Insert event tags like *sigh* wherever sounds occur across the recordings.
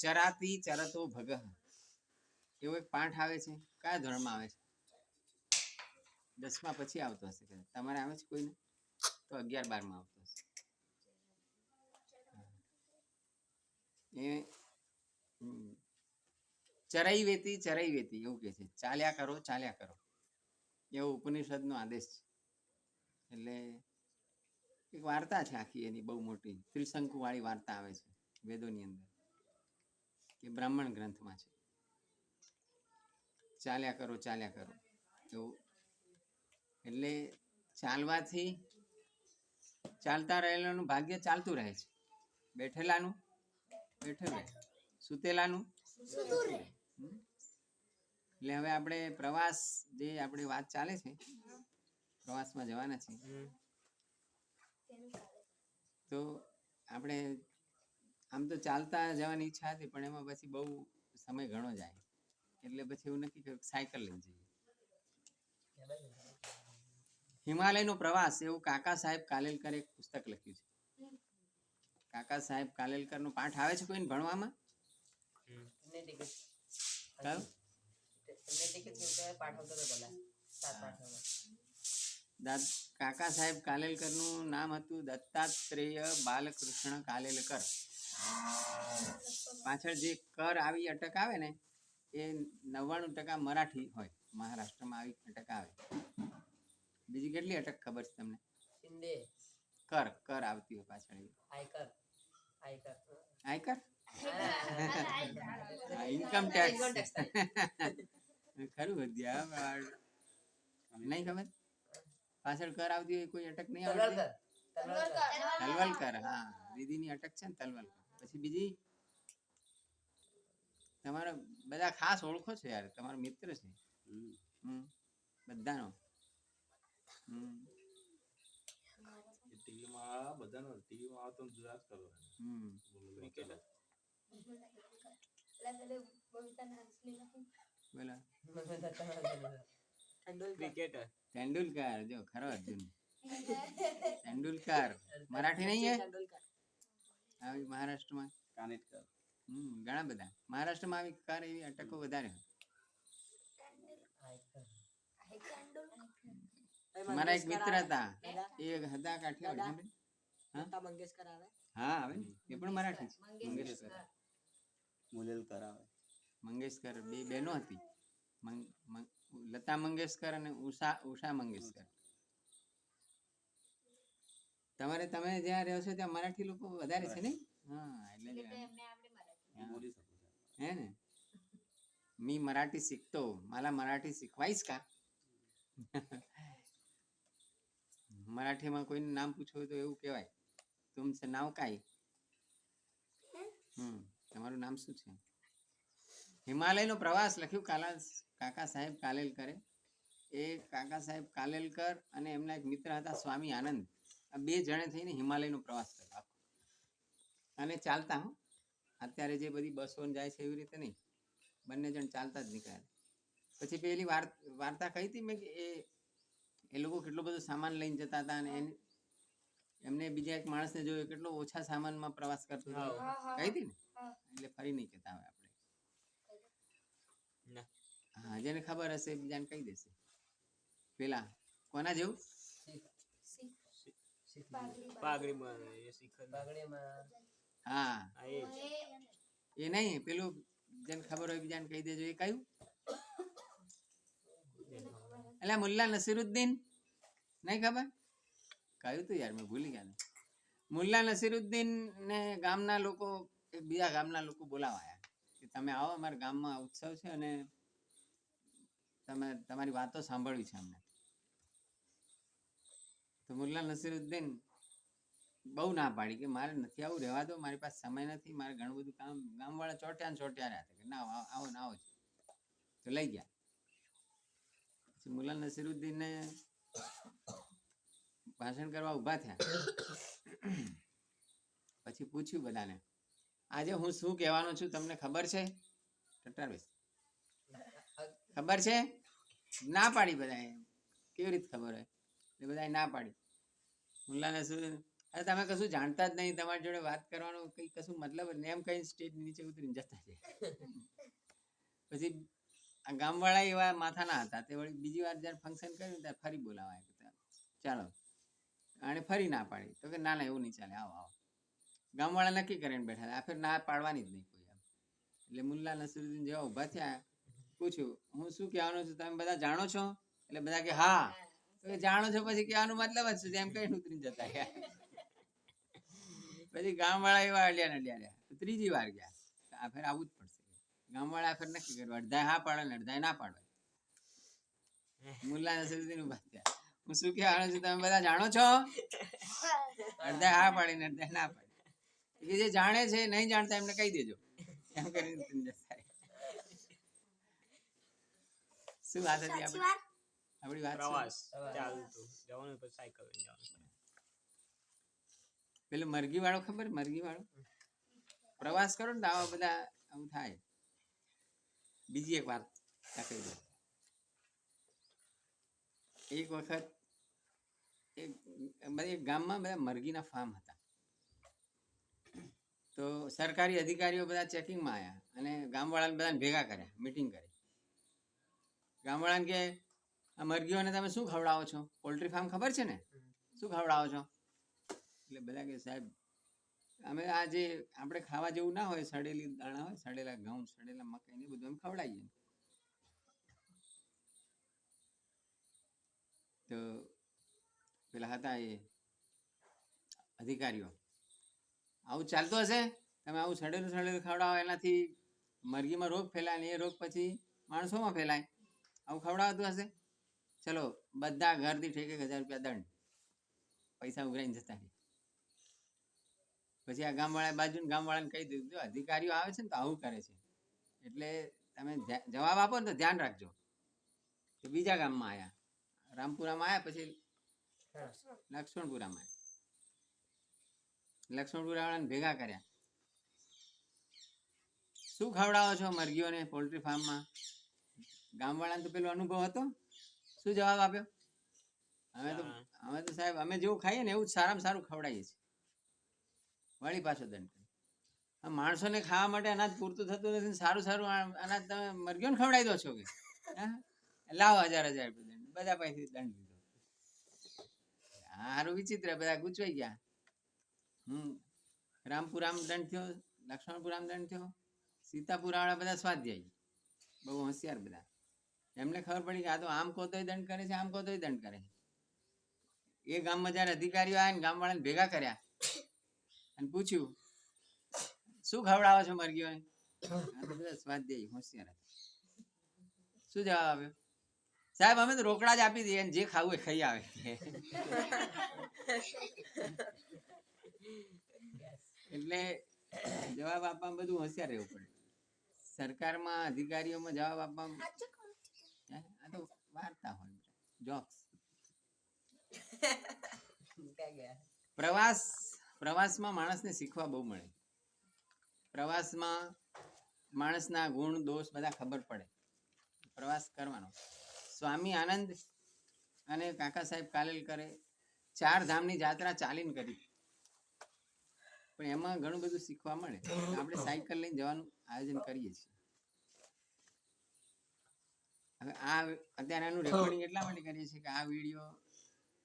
ચરાતી ચરતો ભગ. એવો એક પાઠ આવે છે. કયા ધોરણમાં આવે છે? દસમા પછી આવતો હશે તમારે આવે છે કોઈને? તો અગિયાર બારમાં આવતો હશે. એ ચરાઈ વેતી ચરાઈ વેતી એવું કે છે. ચાલ્યા કરો ચાલ્યા કરો. એવો ઉપનિષદનો આદેશ છે. એટલે એક વાર્તા છે આખી એની બહુ મોટી. ત્રિશંકુ વાળી વાર્તા આવે છે વેદોની અંદર. કે બ્રાહ્મણ ગ્રંથમાં છે. ચાલ્યા કરો ચાલ્યા કરો. એવું. એટલે ચાલવાથી ચાલતા રહેલાનું ભાગ્ય ચાલતું રહે છે. બેઠેલાનું બેઠેલું. રહે સુતેલાનું એટલે હવે આપણે પ્રવાસ જે આપણી વાત ચાલે છે પ્રવાસમાં જવાના છે તો આપણે આમ તો ચાલતા જવાની ઈચ્છા હતી પણ એમાં પછી બહુ સમય ઘણો જાય. એટલે પછી એવું નક્કી કર્યું સાયકલ લઈ જઈએ. હિમાલયનો પ્રવાસ એવું કાકા સાહેબ કાલેલકર એક પુસ્તક લખ્યું છે. કાકા સાહેબ કાલેલકરનો પાઠ આવે છે કોઈને ભણવામાં? કાકા સાહેબ કાલેલકરનું નામ હતું દત્તાત્રેય બાલકૃષ્ણ કાલેલકર. પાછળ જે કર આવી અટક આવે ને એ નવ્વાણું ટકા મરાઠી હોય. મહારાષ્ટ્રમાં આવી અટક આવે. બીજી કેટલી અટક ખબર છે તમને? શિંદે. કર કર આવતી હોય પાછળ આયકર. આયકર. આયકર? ઇન્કમ ટેક્સ ખરું વિદ્યા નહીં ખબર? પાછળ કર આવતી હોય કોઈ અટક નહીં આવતી? તલવલકર તલવલકર હા. દીદીની અટક છે ને તલવલકર પછી બીજી તમારા બધા ખાસ ઓળખો છો યાર તમારો મિત્ર છે. બધાનો. ટીવીમાં બધાનો ટીવીમાં આવતો જોયા કરો ક્રિકેટ ક્રિકેટર. તેંડુલકર જો ખરો અર્જુન. તેંડુલકર. મરાઠી નહીં હે? આવી મહારાષ્ટ્રમાં? કાનેટકર હમ ઘણા બધા. મહારાષ્ટ્રમાં આવી કાર એવી અટકો વધારે મારા એક મિત્ર હતા. એ હતા કાઠિયાવાડ હા? મંગેશકર આવે? હા આવે ને. એ પણ મરાઠી. મંગેશકર. મુલેલકર આવે. મંગેશકર બે બહેનો હતી. લતા મંગેશકર અને ઉષા ઉષા મંગેશકર. તમારે તમે જ્યાં રહો છો ત્યાં મરાઠી લોકો વધારે છે ને હા એટલે જ હું બોલી શકું છું હે ને मी मराठी शिकतो मला मराठी शिकवायस का મરાઠીમાં કોઈનું નામ પૂછવું તો એવું કહેવાય તુમસે નાવ કાય હમ તમારું નામ શું છે હિમાલયનો પ્રવાસ લખ્યું કાલા કાકા સાહેબ કાલેલકરે એ કાકા સાહેબ કાલેલકર અને એમના એક મિત્ર હતા સ્વામી આનંદ આ બે જણે થઈને હિમાલયનો પ્રવાસ કર્યો આખો. અને ચાલતા હો. અત્યારે જે બધી બસો જાય છે એવી રીતે નહીં. બંને જણ ચાલતા જ નીકળ્યા. પછી પેલી વાર્તા કહી હતી મેં કે એ એ લોકો કેટલો બધો સામાન લઈને જતા હતા અને એને એમને બીજા એક માણસને જોયો કેટલો ઓછા સામાનમાં પ્રવાસ કરતો હતો. કહી હતી ને? એટલે ફરી નહીં કહેતા હવે આપણે. હા જેને ખબર હશે એ બીજાને કહી દેશે. પેલા કોના જેવું? પાઘડીમાં એ શિખર હા. એ નહીં પેલું જેને ખબર હોય બીજાને કહી દેજો એ કયું? એટલે મુલ્લા નસીરુદ્દીન નહીં ખબર? કયું તું યાર મેં ભૂલી ગયા મુલ્લા નસીરુદ્દીન ને ગામના લોકો બીજા ગામના લોકો બોલાવાયા કે તમે આવો અમારા ગામમાં ઉત્સવ છે અને તમે તમારી વાતો સાંભળવી છે અમને. તો મુલ્લા નસીરુદ્દીન બહુ ના પાડી કે મારે નથી, આવું રહેવા દો, મારી પાસે સમય નથી, મારે ઘણું બધું કામ, ગામવાળા ચોટ્યા ને ચોટ્યા રહ્યા કે ના, આવો ના આવો તો લઈ ગયા. પછી મુલ્લા નસીરુદ્દીનને ભાષણ કરવા ઊભા થયા. પછી પૂછ્યું બધાને, આજે હું શું કહેવાનો છું તમને ખબર છે? ખબર છે? ના પાડી બધાએ. કેવી રીતે ખબર હોય? એટલે બધાએ ના પાડી. મુલ્લા શું? અરે તમે કશું જાણતા જ નહીં. તમારી જોડે વાત કરવાનો કઈ કશું મતલબ જ એમ કઈ સ્ટેજ નીચે ઉતરીને જતા છે પછી આ ગામવાળા એવા માથાના હતા. તે વળી બીજી વાર જ્યારે ફંક્શન કર્યું ત્યારે ફરી બોલાવાય ચાલો. અને ફરી ના પાડી. તો કે ના ના, એવું નહીં ચાલે. આવો આવો. ગામવાળા નક્કી કરીને બેઠા. આ ફેર ના પાડવાની જ નહીં કોઈ એમ. એટલે મુલ્લા નસરુદ્દીન જેવા ઊભા થયા. પૂછ્યું, હું શું કહેવાનું છું? તમે બધા જાણો છો? એટલે બધા કે, હા. જાણો છો પછી કહેવાનો મતલબ જ શું કઈ ઉતરીને જતા ગયા પછી ગામવાળા એવા અડ્યા ને અડ્યા. ત્રીજી વાર ગયા. આ ફેર આવું જ પડશે. ગામવાળા ફેર નક્કી કર્યું અડધાય હા પાડે ને અડધાય ના પાડે. મુલ્લા નસરુદ્દીન ઊભા થયા હું શું કહેવાનું છું, તમે બધા જાણો છો? અડધાય હા પાડી ને અડધાય ના પાડે. જે જાણે છે, નહીં જાણતા એમને કહી દેજો. એમ કરીને શું વાત હતી આપણી આપણી વાત પ્રવાસ ચાલતું જવાનું પછી સાયકલ લઈને જવાનું પેલો મરઘી વાળો ખબર? મરઘી વાળો પ્રવાસ કરો ને આવા બધા આવું થાય. બીજી એક વાત કહી દઉં. એક વખત એક બધા એક ગામમાં બધા મરઘીના ફાર્મ હતા. તો સરકારી અધિકારીઓ બધા ચેકિંગમાં આવ્યા અને ગામવાળાને બધાને ભેગા કર્યા મીટિંગ કરી. ગામવાળાને કે આ મરઘીઓને તમે શું ખવડાવો છો? પોલ્ટ્રી ફાર્મ ખબર છે ને? શું ખવડાવો છો? એટલે બધા કે સાહેબ, અમે આ જે આપણે ખાવા જેવું ના હોય, સડેલી દાણા હોય, સડેલા ઘઉં, સડેલા મકાઈ ને બધું અમે ખવડાવીએ. તો પેલા હતા એ અધિકારીઓ. આવું ચાલતું હશે? તમે આવું સડેલું સડેલું ખવડાવો, એનાથી મરઘીમાં રોગ ફેલાય ને એ રોગ પછી માણસોમાં ફેલાય. આવું ખવડાવતું હશે? ચલો બધા ઘરથી ઠેક એક હજાર રૂપિયા દંડ. પૈસા ઉઘરાઈને જતા રહે. પછી આ ગામવાળા બાજુ ગામવાળાને કહી દીધું જો અધિકારીઓ આવે છે ને તો આવું કરે છે. એટલે તમે જવાબ આપો ને તો ધ્યાન રાખજો. તો બીજા ગામમાં આવ્યા રામપુરામાં આવ્યા પછી લક્ષ્મણપુરામાં લક્ષ્મણપુરા વાળાને ભેગા કર્યા. શું ખવડાવો છો મરઘીઓને પોલ્ટ્રી ફાર્મમાં? ગામવાળાને તો પેલો અનુભવ હતો. શું જવાબ આપ્યો? અમે તો અમે તો સાહેબ અમે જેવું ખાઈએ ને એવું જ સારામાં સારું ખવડાવીએ છીએ. વળી પાછો દંડ. માણસોને ખાવા માટે અનાજ પૂરતું થતું નથી સારું સારું અનાજ તમે મરગ્યો ને ખવડાવી દો છો કે? લાવો હજાર હજાર રૂપિયા દંડ. બધા પાસેથી દંડ લીધો. સારું વિચિત્ર બધા ગૂંચવાઈ ગયા. હમ. રામપુરામ દંડ થયો લક્ષ્મણપુરામ દંડ થયો સીતાપુરા વાળા બધા સ્વાધ્યાયી. બહુ હોશિયાર બધા. એમને ખબર પડી કે આ તો આમ કોતોય દંડ કરે છે, આમ કોતોય દંડ કરે એ ગામમાં જ્યારે અધિકારીઓ આવ્યા ને ગામવાળાને ભેગા કર્યા અને પૂછ્યું, શું ખવડાવો છો મરઘીઓને સ્વાધ્યાયી, હોશિયાર શું જવાબ આવ્યો સાહેબ, અમે તો રોકડા જ આપી દઈએ જે ખાવું એ ખાઈ આવે. એટલે જવાબ આપવામાં બધું હોશિયાર રહેવું પડે. સરકારમાં અધિકારીઓમાં જવાબ આપવામાં? આ તો વાર્તા હોય જોક્સ. *laughs* પ્રવાસ પ્રવાસમાં માણસને શીખવા બહુ મળે. પ્રવાસમાં માણસના ગુણ દોષ બધા ખબર પડે. પ્રવાસ કરવાનો. સ્વામી આનંદ અને કાકા સાહેબ કાલેલકરે ચાર ધામની જાત્રા ચાલીને કરી. પણ એમાં ઘણું બધું શીખવા મળે. આપણે સાયકલ લઈને જવાનું આયોજન કરીએ છીએ. હવે આ અત્યારે આનું રેકોર્ડિંગ એટલા માટે કરીએ છીએ કે આ વીડિયો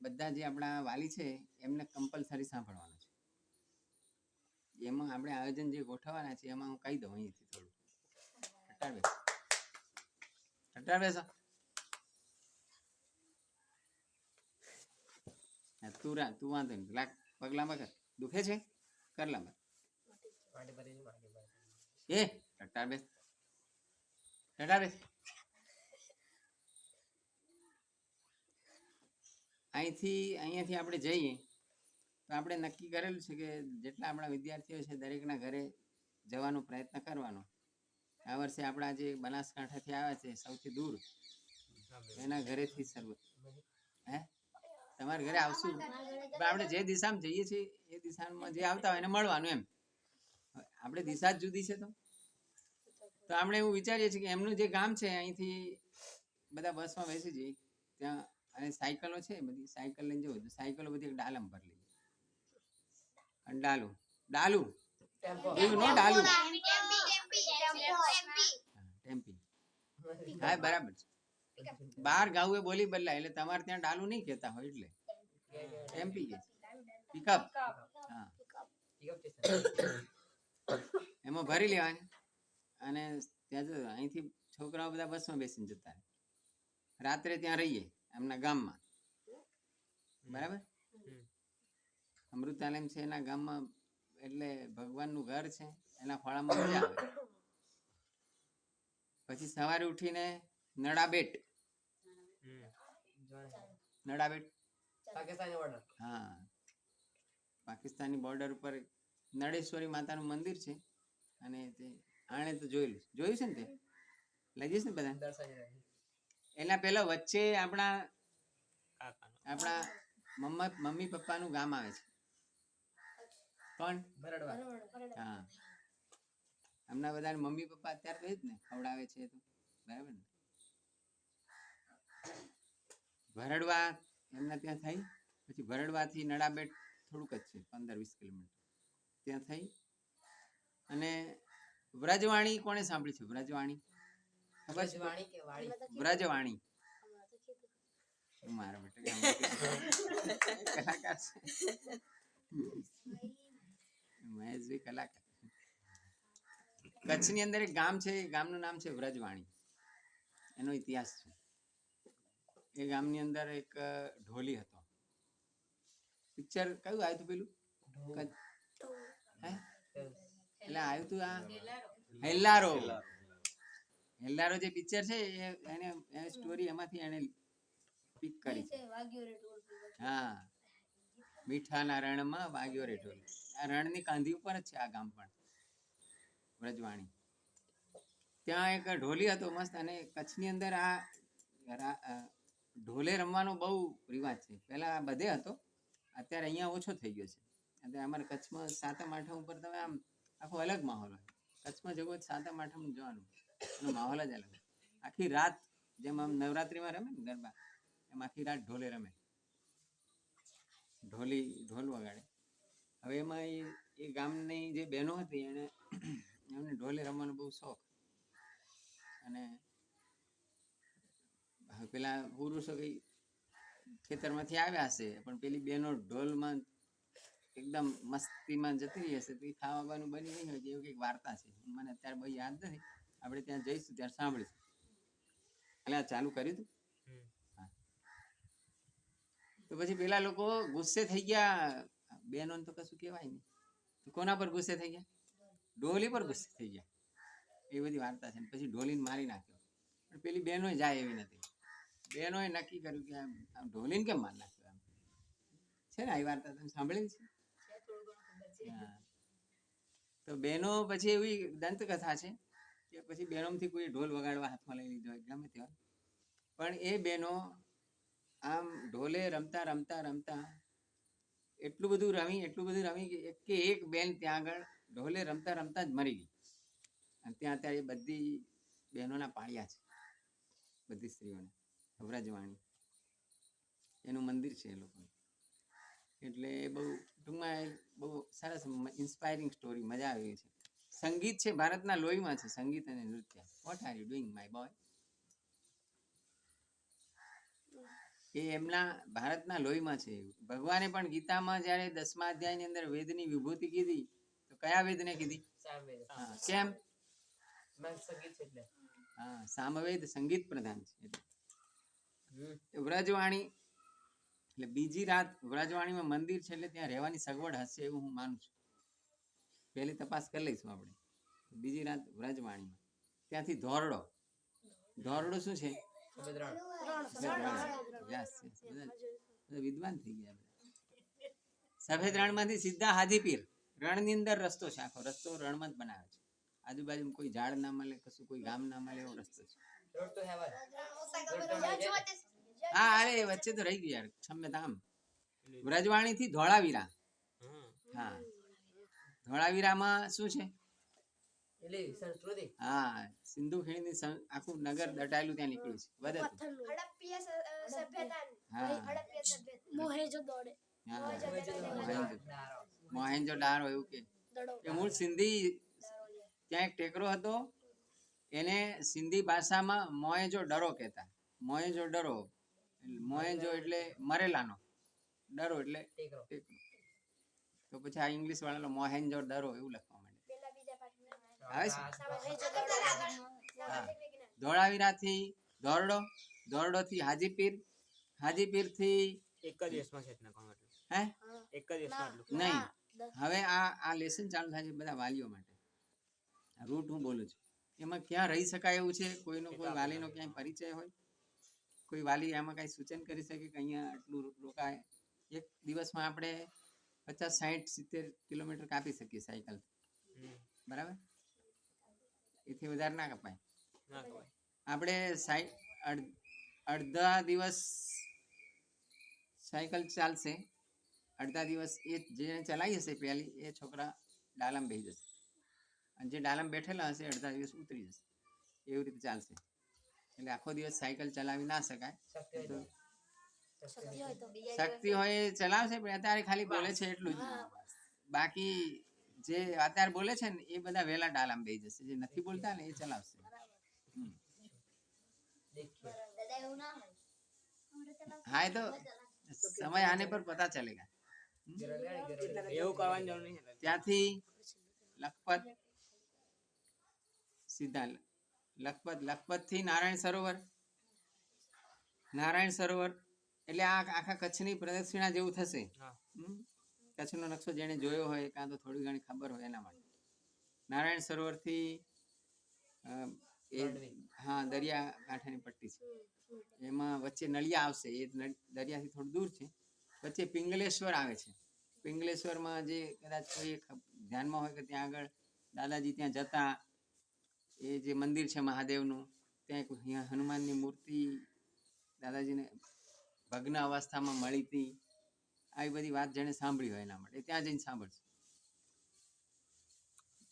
બધા જે આપણા વાલી છે એમને કમ્પલસરી સાંભળવાનો છે. એમાં આપણે આયોજન જે ગોઠવવાના છે એમાં હું કહી દઉં અહીંથી થોડું. ઠટ્ટાર બેસો ઠટ્ટાર બેસો તું રા તું વાંધો નહીં. લાખ પગ લાંબા કર. દુખે છે? કર લાંબા એ ઠટ્ટાર બેસ ઠટ્ટાર બેસ અહીંથી, અહીંયાથી આપણે જઈએ, તો આપણે નક્કી કરેલું છે કે જેટલા આપણા વિદ્યાર્થીઓ છે દરેકના ઘરે જવાનો પ્રયત્ન કરવાનો. આ વર્ષે આપણા જે બનાસકાંઠાથી આવ્યા છે સૌથી દૂર, એના ઘરેથી શરૂ. હે? તમારા ઘરે આવશું? પણ આપણે જે દિશામાં જઈએ છીએ, એ દિશામાં જે આવતા હોય એને મળવાનું એમ. આપણે દિશા જ જુદી છે તો. તો આપણે એવું વિચારીએ છીએ કે એમનું જે ગામ છે અહીંથી બધા બસમાં બેસી જઈએ, ત્યાં અને સાયકલો છે બધી સાયકલ લઈને જવું તો સાયકલો બધી ડાલમ પર લઈ અને ડાલુ. ડાલુ. એવું નો ડાલુ. ટેમ્પી. ટેમ્પી. ટેમ્પી. હા બરાબર છે. બાર ગાવું એ બોલી બદલાય એટલે તમારે ત્યાં ડાલુ નહીં કહેતા હોય એટલે. ટેમ્પી કે પિકઅપ હા. એમાં ભરી લેવાની. અને ત્યાં જો અહીંથી છોકરાઓ બધા બસમાં બેસીને જતા રાત્રે ત્યાં રહીએ. એમના ગામમાં. બરાબર? હમ. છે એના ગામમાં એટલે ભગવાનનું ઘર છે એના ફળામાં મજા આવે. પછી સવારે ઉઠીને નડાબેટ નડાબેટ પાકિસ્તાની બોર્ડર હા. પાકિસ્તાની બોર્ડર ઉપર નળેશ્વરી માતાનું મંદિર છે અને તે આણે તો જોયેલું જોયું છે ને તે? લઈ જઈશ ને બધા. એના પહેલા વચ્ચે આપણા આપણા મમ્મા મમ્મી પપ્પાનું ગામ આવે છે. કોણ? ભરડવા. હા. એમના બધા મમ્મી પપ્પા અત્યારે તો જ ને ખવડાવે છે તો. બરાબર ને? ભરડવા એમના ત્યાં થઈ. પછી ભરડવાથી નડાબેટ થોડુંક જ છે પંદર વીસ કિલોમીટર. ત્યાં થઈ. અને વ્રજવાણી કોણે સાંભળી છે? વ્રજવાણી? ખબર કે વાળી? વ્રજવાણી શું મારા બેટા કલાકાર છે. મહેશભાઈ કલાકાર. કચ્છની અંદર એક ગામ છે એ ગામનું નામ છે વ્રજવાણી. એનો ઇતિહાસ છે. એ ગામની અંદર એક ઢોલી હતો. પિક્ચર કયું આવ્યું હતું પેલું? કચ્છ- હે? એટલે આવ્યું હતું આ હેલ્લારો હેલ્લારો જે પિક્ચર છે એ એને એ સ્ટોરી એમાંથી એને પિક કરી. છે હા. મીઠાના રણમાં વાગ્યો રે ઢોલ. આ રણની કાંધી ઉપર જ છે આ ગામ પણ. વ્રજવાણી. ત્યાં એક ઢોલી હતો મસ્ત અને કચ્છની અંદર આ ઢોલે રમવાનો બહુ રિવાજ છે. પહેલા બધે હતો. અત્યારે અહીંયા ઓછો થઈ ગયો છે. અને અમારે કચ્છમાં સાતમ આઠમ ઉપર તમે આમ આખો અલગ માહોલ હોય. કચ્છમાં જવું સાતમ આઠમ જવાનું. એનો માહોલ જ અલગ આખી રાત જેમ આમ નવરાત્રિમાં રમે ને ગરબા, એમ આખી રાત ઢોલે રમે. ઢોલી, ઢોલ વગાડે. હવે એમાં એ એ ગામની જે બહેનો હતી એને, એમને ઢોલે રમવાનો બહુ શોખ. અને પેલા પુરુષો કઈ ખેતરમાંથી આવ્યા હશે, પણ પેલી બહેનો ઢોલમાં એકદમ મસ્તીમાં જતી રહી હશે, તો એ ખાવાનું બની નહીં હોય, એવું કંઈક વાર્તા છે. મને અત્યારે બહુ યાદ નથી. આપણે ત્યાં જઈશું ત્યારે સાંભળીશું. એટલે આ ચાલુ કર્યું હતું તો પછી પેલા લોકો ગુસ્સે થઈ ગયા. બેનો તો કશું કહેવાય નહીં. તો કોના પર ગુસ્સે થઈ ગયા? ડોલી પર ગુસ્સે થઈ ગયા. એ બધી વાર્તા છે ને પછી ઢોલીને મારી નાખ્યો. પણ પેલી બહેનો જાય એવી નથી. બહેનોએ નક્કી કર્યું કે આમ આમ ઢોલીને કેમ મારી નાખ્યો આમ છે ને આવી વાર્તા તમે સાંભળેલી છે? હા. તો બહેનો પછી એવી દંતકથા છે. કે પછી બહેનોમાંથી કોઈ ઢોલ વગાડવા હાથમાં લઈ લીધો હોય, ગમે તેવા પણ એ બહેનો આમ ઢોલે રમતા રમતા રમતા એટલું બધું રમી, એટલું બધું રમી કે એક બેન ત્યાં આગળ ઢોલે, રમતા રમતા જ મરી ગઈ. અને ત્યાં અત્યારે બધી બહેનોના પાળિયા છે, બધી સ્ત્રીઓને વ્રજવાણી એનું મંદિર છે એ લોકોનું. એટલે એ બહુ ટૂંકમાં બહુ સરસ ઇન્સ્પાયરિંગ સ્ટોરી મજા આવી છે. સંગીત છે ભારતના લોહીમાં છે સંગીત અને નૃત્ય. What are you doing my boy એ એમના ભારતના લોહીમાં છે. ભગવાને પણ ગીતામાં જ્યારે દસમા અધ્યાયની અંદર વેદની વિભૂતિ કીધી તો કયા વેદને કીધી? સામવેદ. કેમ? હા સામવેદ સંગીત પ્રધાન છે. વ્રજવાણી એટલે બીજી રાત વ્રજવાણીમાં મંદિર છે એટલે ત્યાં રહેવાની સગવડ હશે એવું હું માનું છું. પહેલી તપાસ કરી લઈશું આપણે. બીજી રાત વ્રજવાણીમાં. ત્યાંથી ધોરડો. ધોરડો શું છે? વિદ્વાન થઈ ગયા સફેદ રણમાંથી સીધા હાજીપીર. રણની અંદર રસ્તો છે આખો. રસ્તો રણમાં જ બનાવે છે. આજુબાજુ કોઈ ઝાડ ના મળે કશું કોઈ ગામ ના મળે એવો રસ્તો છે. હા અરે વચ્ચે તો રહી ગયું યાર. છમે ધામ. વ્રજવાણી થી ધોળાવીરા. હા. ધોળાવીરામાં શું છે? એટલે સંસ્કૃતિ હા સિંધુ ખીણની આખું નગર દટાયેલું ત્યાં નીકળ્યું છે. વદતું હડપ્પીય સભ્યતા હા. હડપ્પીય સભ્યતા મોહેજો દોડે. મોહેજો મોહેન્જો ડારો. એવું કે. એ મૂળ સિંધી ત્યાં એક ટેકરો હતો. એને સિંધી ભાષામાં મોહેજો ડરો કહેતા. મોહેજો ડરો. મોહેજો એટલે મરેલાનો. ડરો એટલે ટેકરો. તો પછી આ ઇંગ્લિશ વાળાનો મોહેન્જો દરો એવું લખવા માંડે. ધોળાવીરાથી ધોરડો ધોરડોથી હાજીપીર હાજીપીરથી એક જ દિવસમાં છે એટલા કામ એટલું હે? એક જ દિવસમાં નહીં. હવે આ આ લેસન ચાલુ થાય છે બધા વાલીઓ માટે. રૂટ હું બોલું છું. એમાં ક્યાં રહી શકાય એવું છે? કોઈનો કોઈ વાલીનો ક્યાંય પરિચય હોય? કોઈ વાલી આમાં કાંઈ સૂચન કરી શકે કે અહીંયા આટલું રોકાય? એક દિવસમાં આપણે પચાસ સાઠ સિત્તેર કિલોમીટર કાપી શકીએ સાયકલ હમ. બરાબર એથી વધારે ના કપાય ના ખવાય આપણે સાઈ અડ- અડધા દિવસ સાયકલ ચાલશે અડધા દિવસ એ જેને ચલાવી હશે પહેલી એ છોકરા ડાલામ બેસી જશે અને જે ડાલામ બેઠેલા હશે અડધા દિવસ ઉતરી જશે એવી રીતે ચાલશે એટલે આખો દિવસ સાયકલ ચલાવી ના શકાય. શક્તિ હોય તો શક્તિ હોય એ ચલાવશે પણ અત્યારે ખાલી બોલે છે એટલું જ બાકી જે અત્યારે બોલે છે ને એ બધા વેલા ડાલામ દઈ જશે જે નથી બોલતા ને એ ચલાવશે હા એ તો સમય આને પર પતા ચલેગા એવું કરવાની જરૂર નહીં ત્યાંથી લખપત સીધા લખપત લખપત થી નારાયણ સરોવર નારાયણ સરોવર એટલે આ આખા કચ્છની પ્રદક્ષિણા જેવું થશે? કચ્છનો નકશો જેને જોયો હોય કાં તો થોડી ઘણી ખબર હોય એના માટે. નારાયણ સરોવરથી એ હા દરિયા કાંઠાની પટ્ટી છે. એમાં વચ્ચે નળિયા આવશે. એ દરિયાથી થોડું દૂર છે. વચ્ચે પિંગલેશ્વર આવે છે. પિંગલેશ્વરમાં જે કદાચ કોઈ ધ્યાનમાં હોય કે ત્યાં આગળ દાદાજી ત્યાં જતા એ જે મંદિર છે મહાદેવનું ત્યાં હનુમાનની મૂર્તિ દાદાજીને ભગ્ન અવસ્થામાં મળી હતી આવી બધી વાત જેણે સાંભળી હોય એના માટે. ત્યાં જઈને સાંભળશે.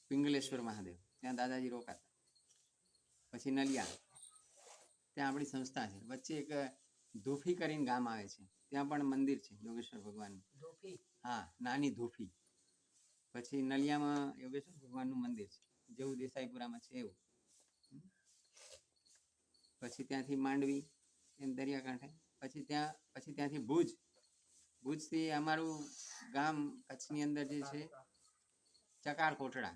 પિંગલેશ્વર મહાદેવ. ત્યાં દાદાજી રોકાતા. પછી નલિયા. ત્યાં આપણી સંસ્થા છે. વચ્ચે એક ધૂફી કરીને ગામ આવે છે. ત્યાં પણ મંદિર છે યોગેશ્વર ભગવાનનું. હા નાની ધૂફી. પછી નલિયામાં યોગેશ્વર ભગવાનનું મંદિર છે. જેવું દેસાઈપુરામાં છે એવું. પછી ત્યાંથી માંડવી એમ દરિયાકાંઠે. પછી ત્યાં પછી ત્યાંથી ભુજ. ભુજથી અમારું ગામ કચ્છની અંદર જે છે ચકાર કોટડા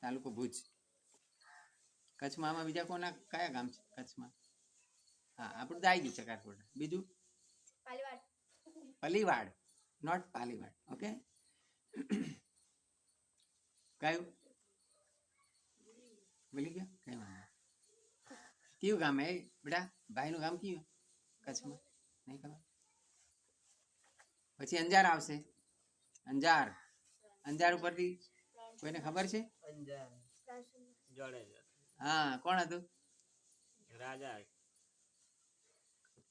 તાલુકો ભુજ. કચ્છમાં આમાં બીજા કોના કયા ગામ છે કચ્છમાં? હા આપણું તો આવી ગયું ચકાર કોટડા બીજું? પલીવાડ. નોટ પાલીવાડ. ઓકે કયું? ભૂલી ગયો? કઈ વાંધો કયું ગામ એ? બેટા ભાઈનું ગામ કયું? કચ્છમાં? નહીં ખબર? પછી અંજાર આવશે. અંજાર. અંજાર ઉપરથી કોઈને ખબર છે? અંજાર. હા કોણ હતું? રાજા.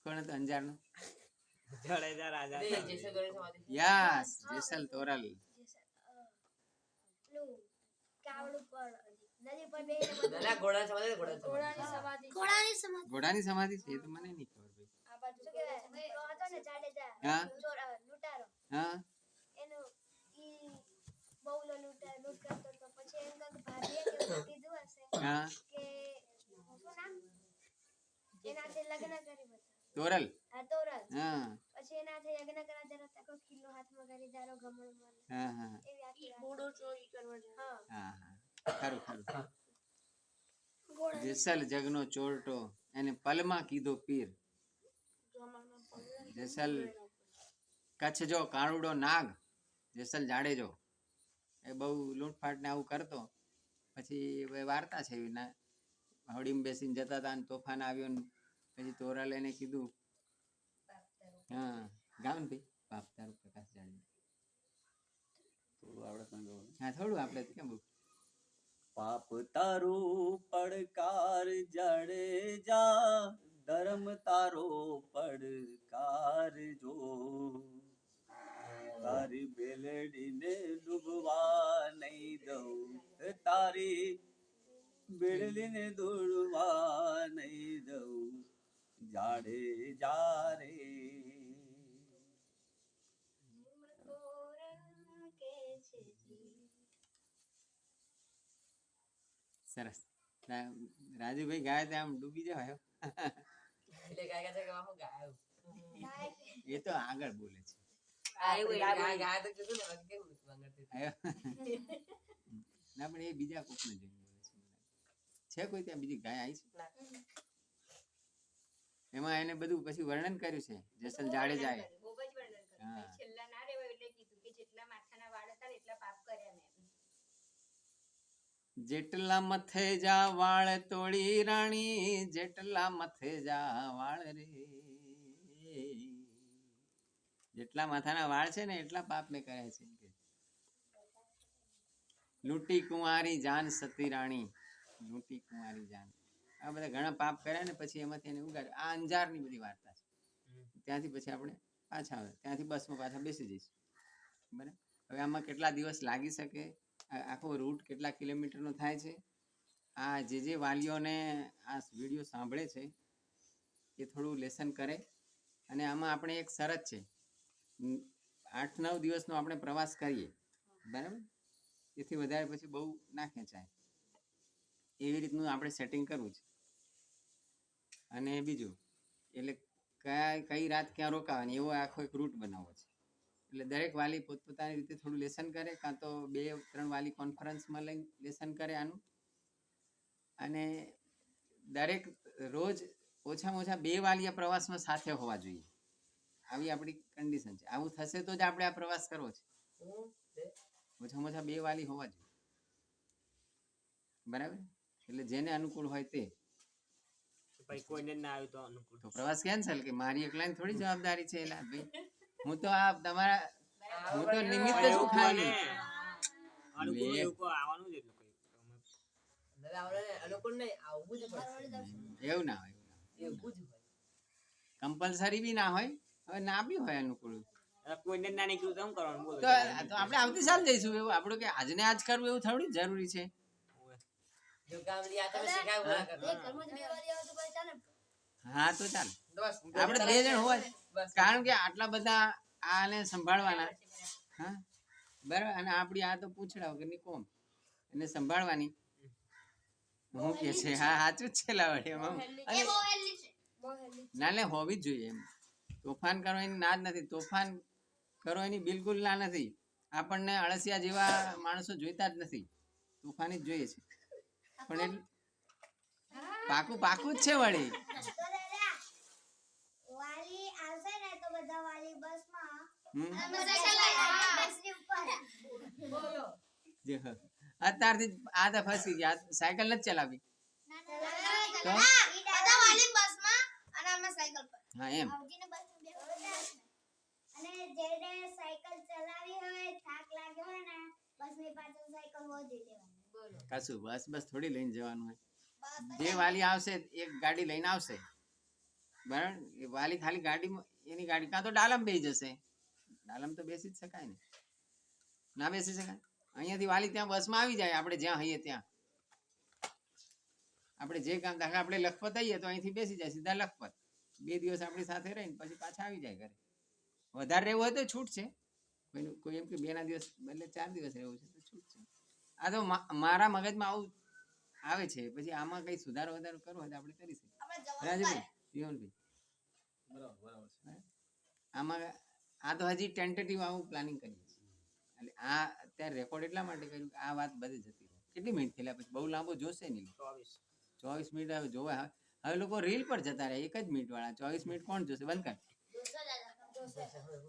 કોણ હતું અંજારનું? જડેજા રાજા. બે જેસે દોરે સમાધિ. યસ જેસલ તોરલ ના ઘોડા સમાધિ ઘોડા સમાધિ ઘોડાની સમાધિ છે એ તો મને નહીં ખબર ભાઈ હા? હા? હા? એનાથી લગ્ન કરી બધા તોરલ? આ તોરલ હા. પછી એનાથી યજ્ઞ કરા જરા તકો કિલ્લો હાથમાં કરી જારો ગમણમાં હા હા. એવી આખી બોડો ચોરી કરવા હા હા. હા ખરું. ખરું જેસલ જગનો ચોરટો એને પલમાં કીધો પીર. જેસલ કચ્છ જો કાળુડો નાગ જેસલ જાડેજો એ બહુ લૂંટફાટ ને આવું કરતો. પછી વાર્તા છે એવી ના હોડીમાં બેસીને જતા હતા ને તોફાન આવ્યો ને પછી તોરા લઈને કીધું હા ગામ ભાઈ બાપ તારું પ્રકાશ ગયું. હા થોડું આપણે કેમ પાપ તારું પડકાર જડેજા ધર્મ તારો પડકાર કરજો તારી બેલડીને ડૂબવા નહીં દઉં. તારી બેડલીને દોડવા નહીં દઉં. જાડે જારે. સરસ. રાજુભાઈ ગાય ત્યાં આમ ડૂબી જાય એટલે ગાય ગાય ગાય હું ગાયું. એ તો આગળ બોલે છે. ને. ના પણ એ બીજા કોકને જઈને બોલે છે. છે કોઈ ત્યાં બીજી ગાય આવી છે? એમાં એને બધું પછી વર્ણન કર્યું છે જેસલ જાડેજાએ. હા. છેલ્લા ના રહેવાય એટલે કીધું કે જેટલા માથાના વાળ હતા એટલા પાપ કર્યા મેં. જેટલા મથે જા વાળ તોડી રાણી જેટલા મથે જા વાળ રે. જેટલા માથાના વાળ છે ને એટલા પાપ મેં કર્યા છે લૂંટી કુંવારી જાન સતી રાણી. લૂંટી કુંવારી જાન. આ બધા ઘણા પાપ કર્યા ને પછી એમાંથી એને ઉગાડ્યું. આ અંજારની બધી વાર્તા છે. ત્યાંથી પછી આપણે પાછા આવે. ત્યાંથી બસમાં પાછા બેસી જઈશું. બરાબર? હવે આમાં કેટલા દિવસ લાગી શકે? આખો રૂટ કેટલા કિલોમીટરનો થાય છે? આ જે જે વાલીઓને આ વીડિયો સાંભળે છે એ થોડું લેસન કરે. અને આમાં આપણે એક શરત છે. આઠ નવ દિવસનો આપણે પ્રવાસ કરીએ, બરાબર? એથી વધારે પછી બહુ ના ખેંચાય. એવી રીતનું આપણે સેટિંગ કરવું છે. અને બીજું, એટલે કયા, કઈ રાત ક્યાં રોકાવાની, એવો આખો એક રૂટ બનાવવો છે. એટલે દરેક વાલી પોતપોતાની રીતે થોડું લેસન કરે, કાં તો બે, ત્રણ વાલી કોન્ફરન્સમાં લઈને લેસન કરે આનું. અને દરેક રોજ ઓછામાં ઓછા બે વાલિયા પ્રવાસમાં સાથે હોવા જોઈએ. આવી આપણી કન્ડિશન છે. આવું થશે તો જ આપણે આ પ્રવાસ કરવો છે. ઓછામાં ઓછા બે વાલી હોવા જોઈએ. બરાબર? એટલે જેને અનુકૂળ હોય તે. કોઈને ના આવ્યું તો અનુકૂળ. તો પ્રવાસ કેન્સલ કે મારી એકલાની થોડી જવાબદારી છે એલા ભાઈ? હું તો આ તમારા હું તો નિમિત્ત જ ખાલી. એવું ના હોય કમ્પલસરી બી ના હોય હવે ના બી હોય અનુકૂળ. કોઈને ના નીકળ્યું તો શું કરવાનું બોલો? તો તો આપણે આવતી સાલ જઈશું. એવું આપણું કે આજને આજ કરવું એવું થોડું જરૂરી છે? હા? તો ચાલ આપણે બે જણ હોય. કારણ કે આટલા બધા આને સંભાળવાના. હા? બરાબર. અને આપણી આ તો પૂછડા વગરની કોમ. એને સંભાળવાની. હું કે છે હા સાચું જ છે લાવડે ના ને હોવી જ જોઈએ એમ. તોફાન કરો એની ના જ નથી તોફાન કરો એની બિલકુલ ના નથી. આપણને અળસિયા જેવા માણસો જોઈતા જ નથી. તોફાની જ જોઈએ છે. પણ એટલે પાકું પાકું જ છે વળી. વાલી આવશે ને તો બધા વાલી બસમાં. હમ. અમે સાયકલ લઈને બસની ઉપર. જે હ. અત્યારથી જ આ તો ફસી ગયા. સાયકલ નથી ચલાવી. તો? બધા વાલી બસમાં અને અમે સાયકલ પર. હા એમ. અને જેને સાયકલ ચલાવી હોય થાક લાગ્યો હોય ને બસની પાછળ સાયકલ વધી દેવાની કશું બસ બસ થોડી લઈને જવાનું હોય. જે વાલી આવશે એક ગાડી લઈને આવશે. બરાબર? એ વાલી ખાલી ગાડી એની ગાડી કાં તો ડાલમ બેસી જશે. ડાલમ તો બેસી જ શકાય ને. ના બેસી શકાય? અહીંયાથી વાલી ત્યાં બસમાં આવી જાય આપણે જ્યાં હઈએ ત્યાં. આપણે જે કામ દાખલા આપણે લખપત આવીએ તો અહીંથી બેસી જાય સીધા લખપત. બે દિવસ આપણી સાથે રહીને પછી પાછા આવી જાય ઘરે. વધારે રહેવું હોય તો છૂટ છે. કોઈનું કોઈ એમ કે બે ના દિવસ બદલે ચાર દિવસ રહેવું છે તો છૂટ છે. આ તો મારા મગજમાં આવું આવે છે. પછી આમાં કઈ સુધારો વધારો કરવો હોય તો આપણે કરીશું રાજુભાઈ જીવનભાઈ. બરાબર બરાબર છે. આમાં આ તો હજી ટેન્ટેટિવ આવું પ્લાનિંગ કરીએ છીએ. એટલે આ અત્યારે રેકોર્ડ એટલા માટે કર્યું કે આ વાત બધે જતી રહે. કેટલી મિનિટ થયેલા પછી? બહુ લાંબો જોશે નહીં ચોવીસ. ચોવીસ મિનિટ હવે જોવા હવે લોકો રીલ પર જતા રહે એક જ મિનિટ વાળા. ચોવીસ મિનિટ કોણ જોશે? બંધ કર. 对